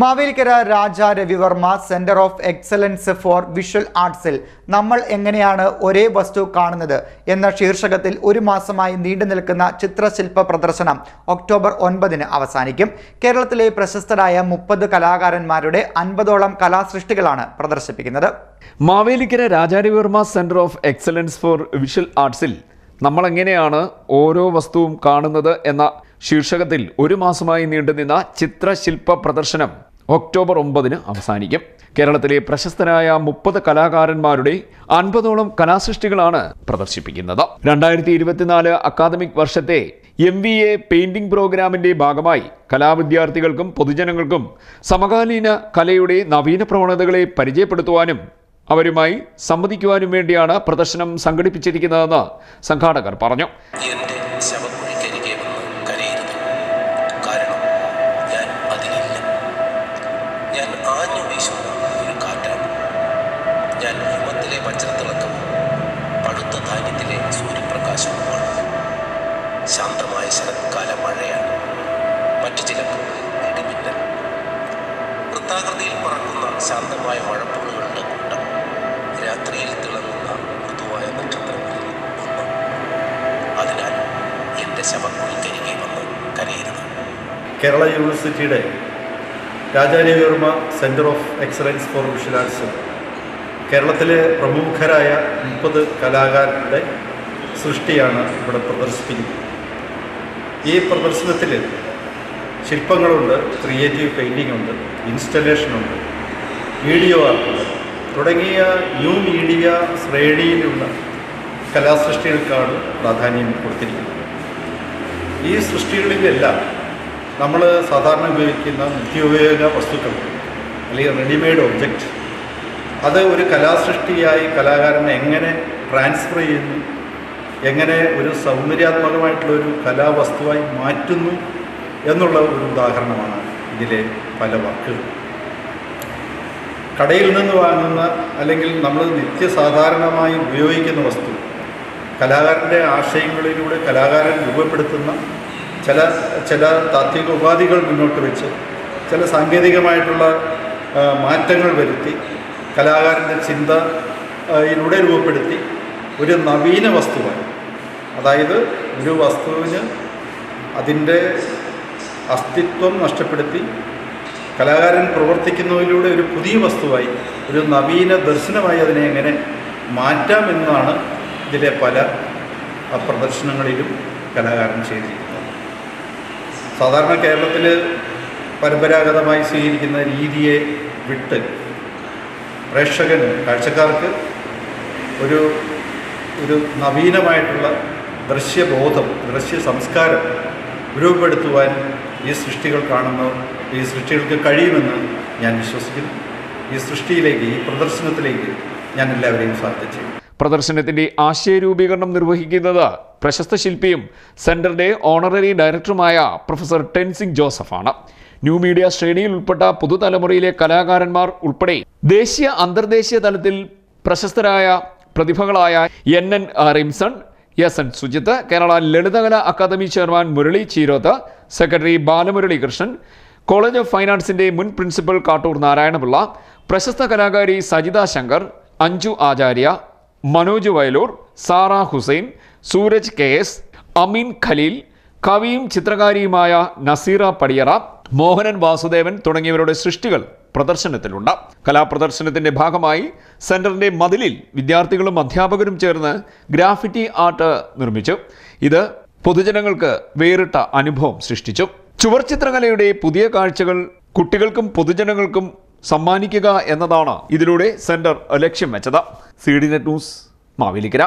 Mavelikkara Raja Ravi Varma centre of excellence for visual ആർട്സിൽ നമ്മൾ എങ്ങനെയാണ് ഒരേ വസ്തു കാണുന്നത് എന്ന ശീർഷകത്തിൽ ഒരു മാസമായി നീണ്ടു നിൽക്കുന്ന ചിത്രശില്പ പ്രദർശനം ഒക്ടോബർ ഒൻപതിന് അവസാനിക്കും. കേരളത്തിലെ പ്രശസ്തരായ മുപ്പത് കലാകാരന്മാരുടെ അൻപതോളം കലാസൃഷ്ടികളാണ് പ്രദർശിപ്പിക്കുന്നത്. Mavelikkara Raja Ravi Varma centre of excellence for visual ആർട്സിൽ നമ്മൾ എങ്ങനെയാണ് ഓരോ വസ്തുവും കാണുന്നത് എന്ന ശീർഷകത്തിൽ ഒരു മാസമായി നീണ്ടുനിന്ന ചിത്രശില്പ പ്രദർശനം ഒക്ടോബർ ഒമ്പതിന് അവസാനിക്കും. കേരളത്തിലെ പ്രശസ്തരായ മുപ്പത് കലാകാരന്മാരുടെ അൻപതോളം കലാസൃഷ്ടികളാണ് പ്രദർശിപ്പിക്കുന്നത്. രണ്ടായിരത്തി ഇരുപത്തിനാല് അക്കാദമിക് വർഷത്തെ എം വി എ പെയിന്റിംഗ് പ്രോഗ്രാമിന്റെ ഭാഗമായി കലാവിദ്യാർത്ഥികൾക്കും പൊതുജനങ്ങൾക്കും സമകാലീന കലയുടെ നവീന പ്രവണതകളെ പരിചയപ്പെടുത്തുവാനും അവരുമായി സംവദിക്കുവാനും വേണ്ടിയാണ് പ്രദർശനം സംഘടിപ്പിച്ചിരിക്കുന്നതെന്ന് സംഘാടകർ പറഞ്ഞു. ശാന്തമായ ശരത്കാല മഴയാണ്. മറ്റു ചിലപ്പോൾ ഇടിമിന്നൽ. വൃത്താകൃതിയിൽ പറക്കുന്ന ശാന്തമായ മഴപ്പുള്ളുകളുടെ കൂട്ടം രാത്രിയിൽ തിളങ്ങുന്ന മൃദുവായ നക്ഷത്രങ്ങളിൽ ഒന്ന്. അതിനാൽ എന്റെ ശവക്കുഴിക്കരികെ വന്ന് കരയരുത്. കേരള യൂണിവേഴ്സിറ്റിയുടെ Raja Ravi Varma centre of excellence for visual arts. കേരളത്തിലെ പ്രമുഖരായ മുപ്പത് കലാകാരരുടെ സൃഷ്ടിയാണ് ഇവിടെ പ്രദർശിപ്പിക്കുന്നത്. ഈ പ്രദർശനത്തിൽ ശില്പങ്ങളുണ്ട് ക്രിയേറ്റീവ് പെയിന്റിംഗ് ഉണ്ട് ഇൻസ്റ്റലേഷൻ ഉണ്ട് വീഡിയോ ആർട്ടുണ്ട് തുടങ്ങിയ ന്യൂ മീഡിയ ശ്രേണിയിലുള്ള കലാസൃഷ്ടികൾക്കാണ് പ്രാധാന്യം കൊടുത്തിരിക്കുന്നത് ഈ സൃഷ്ടികളിലെല്ലാം നമ്മൾ സാധാരണ ഉപയോഗിക്കുന്ന നിത്യോപയോഗ വസ്തുക്കൾ അല്ലെങ്കിൽ റെഡിമെയ്ഡ് ഒബ്ജക്റ്റ് അത് ഒരു കലാസൃഷ്ടിയായി കലാകാരനെ എങ്ങനെ ട്രാൻസ്ഫർ ചെയ്യുന്നു എങ്ങനെ ഒരു സൗന്ദര്യാത്മകമായിട്ടുള്ള ഒരു കലാവസ്തുവായി മാറ്റുന്നു എന്നുള്ള ഒരു ഉദാഹരണമാണ് ഇതിലെ പല വർക്കുകൾ കടയിൽ നിന്ന് വാങ്ങുന്ന അല്ലെങ്കിൽ നമ്മൾ നിത്യസാധാരണമായി ഉപയോഗിക്കുന്ന വസ്തു കലാകാരന്റെ ആശയങ്ങളിലൂടെ കലാകാരൻ രൂപപ്പെടുത്തുന്ന ചില ചില താത്വിക ഉപാധികൾ മുന്നോട്ട് വെച്ച് ചില സാങ്കേതികമായിട്ടുള്ള മാറ്റങ്ങൾ വരുത്തി കലാകാരന്റെ ചിന്തയിലൂടെ രൂപപ്പെടുത്തി ഒരു നവീന വസ്തുവായി അതായത് ഒരു വസ്തുവിന് അതിന്റെ അസ്തിത്വം നഷ്ടപ്പെടുത്തി കലാകാരൻ പ്രവർത്തിക്കുന്നതിലൂടെ ഒരു പുതിയ വസ്തുവായി ഒരു നവീന ദർശനമായി അതിനെ എങ്ങനെ മാറ്റാം മാറ്റാമെന്നാണ് ഇതിലെ പല പ്രദർശനങ്ങളിലും കലാകാരൻ ചെയ്തിരിക്കുന്നത്. സാധാരണ കേരളത്തിൽ പരമ്പരാഗതമായി സ്വീകരിക്കുന്ന രീതിയെ വിട്ട് പ്രേക്ഷകന് കാഴ്ചക്കാർക്ക് ഒരു ഒരു നവീനമായിട്ടുള്ള ദൃശ്യബോധം ദൃശ്യ സംസ്കാരം രൂപപ്പെടുത്തുവാൻ ഈ സൃഷ്ടികൾ കാണുന്ന ഈ സൃഷ്ടികൾക്ക് കഴിയുമെന്ന് ഞാൻ വിശ്വസിക്കുന്നു. ഈ സൃഷ്ടിയിലേക്ക് ഈ പ്രദർശനത്തിലേക്ക് ഞാൻ എല്ലാവരെയും സ്വാഗതം ചെയ്യും പ്രദർശനത്തിന്റെ ആശയരൂപീകരണം നിർവഹിക്കുന്നത് പ്രശസ്ത ശില്പിയും സെന്ററിന്റെ ഓണററി ഡയറക്ടറുമായ പ്രൊഫസർ ടെൻസിംഗ് ജോസഫാണ്. ന്യൂ മീഡിയ ശ്രേണിയിൽ ഉൾപ്പെട്ട പുതുതലമുറയിലെ കലാകാരന്മാർ ഉൾപ്പെടെ ദേശീയ അന്തർദേശീയ തലത്തിൽ പ്രശസ്തരായ പ്രതിഭകളായ N N Rimson S N Sujith Kerala Lalithakala academy chairman Murali Cheeroth secretary Balamurali Krishnan college of fine ആർട്സിന്റെ മുൻ പ്രിൻസിപ്പൽ കാട്ടൂർ നാരായണപിള്ള പ്രശസ്ത കലാകാരി സജിത ശങ്കർ അഞ്ജു ആചാര്യ മനോജ് വയലൂർ സാറ ഹുസൈൻ സൂരജ് കെ എസ് അമീൻ ഖലീൽ കവിയും ചിത്രകാരിയുമായ നസീറ പടിയറ മോഹനൻ വാസുദേവൻ തുടങ്ങിയവരുടെ സൃഷ്ടികൾ പ്രദർശനത്തിലുണ്ട്. കലാപ്രദർശനത്തിന്റെ ഭാഗമായി സെന്ററിന്റെ മതിലിൽ വിദ്യാർത്ഥികളും അധ്യാപകരും ചേർന്ന് ഗ്രാഫിറ്റി ആർട്ട് നിർമ്മിച്ചു. ഇത് പൊതുജനങ്ങൾക്ക് വേറിട്ട അനുഭവം സൃഷ്ടിച്ചു. ചുവർ ചിത്രകലയുടെ പുതിയ കാഴ്ചകൾ കുട്ടികൾക്കും പൊതുജനങ്ങൾക്കും സമ്മാനിക്കുക എന്നതാണ് ഇതിലൂടെ സെന്റർ ലക്ഷ്യം വെച്ചത്. C D net news Mavelikkara.